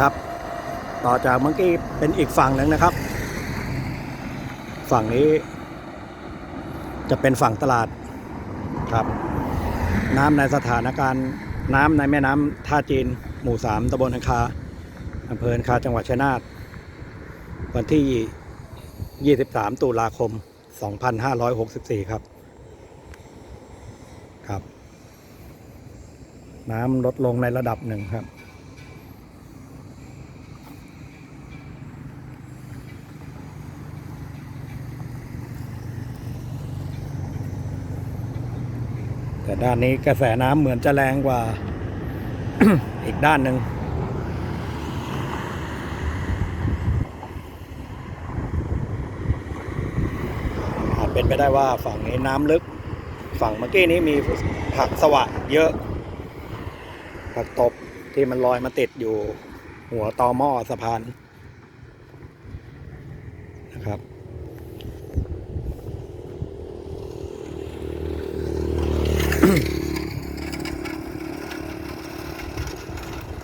ครับ ต่อจากเมื่อกี้เป็นอีกฝั่งหนึ่งนะครับ ฝั่งนี้ จะเป็นฝั่งตลาดครับ น้ำในสถานการณ์ น้ำในแม่น้ำท่าจีน หมู่สามตำบลอังคาอำเภออังคาจังหวัดชัยนาทวันที่ 23 ตุลาคม 2564 ครับ ครับ น้ำลดลงในระดับหนึ่งครับ แต่ด้านนี้กระแสน้ำเหมือนจะแรงกว่า อีกด้านหนึ่งอาจเป็นไปได้ว่าฝั่งนี้น้ำลึก ฝั่งเมื่อกี้นี้มีผักสวะเยอะ ผักตบที่มันลอยมาติดอยู่หัวตอหม้อสะพานนะครับ Mm-hmm.